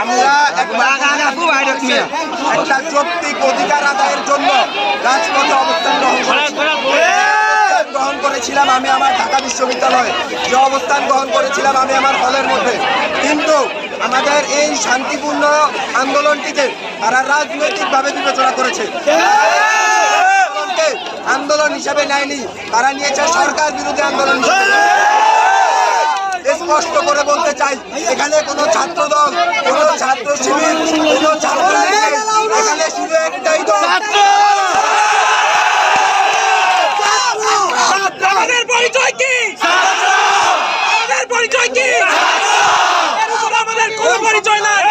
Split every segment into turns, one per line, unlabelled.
আমরা একটা যৌক্তিক অধিকার আদায়ের জন্য রাজপথে অবস্থান গ্রহণ হ্যাঁ। গ্রহণ করেছিলাম আমি আমার ঢাকা বিশ্ববিদ্যালয়। যে অবস্থান গ্রহণ করেছিলাম আমি আমার হলের মধ্যে। কিন্তু আমাদের এই শান্তিপূর্ণ আন্দোলনটিকে তারা রাজনৈতিকভাবে বিবেচনা করেছে। হ্যাঁ। আন্দোলন হিসাবে নেয়নি। তারা নিয়েছে সরকার বিরোধী আন্দোলন। হ্যাঁ। স্পষ্ট করে বলতে চাই এখানে কোনো ছাত্র দল কোনো ছাত্র শিবির কোনো ছাত্র। এখানে শুধু একটাই দল।
পরিচয় কি? আমাদের
পরিচয় কি? আমাদের কোনো পরিচয় নাই।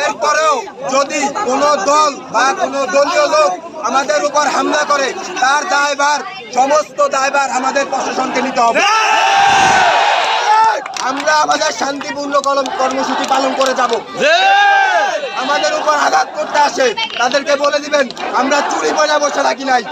এরপরেও যদি কোনো দল বা কোনো দলীয় লোক আমাদের উপর হামলা করে তার দায়ভার সমস্ত দায়ভার আমাদের প্রশাসনকে নিতে হবে। আমরা আমাদের শান্তিপূর্ণ কলম কর্মসূচি পালন করে যাব। আমাদের উপর আঘাত করতে আসে তাদেরকে বলে দিবেন আমরা চুরি পয়লা বসে রাখি নাই।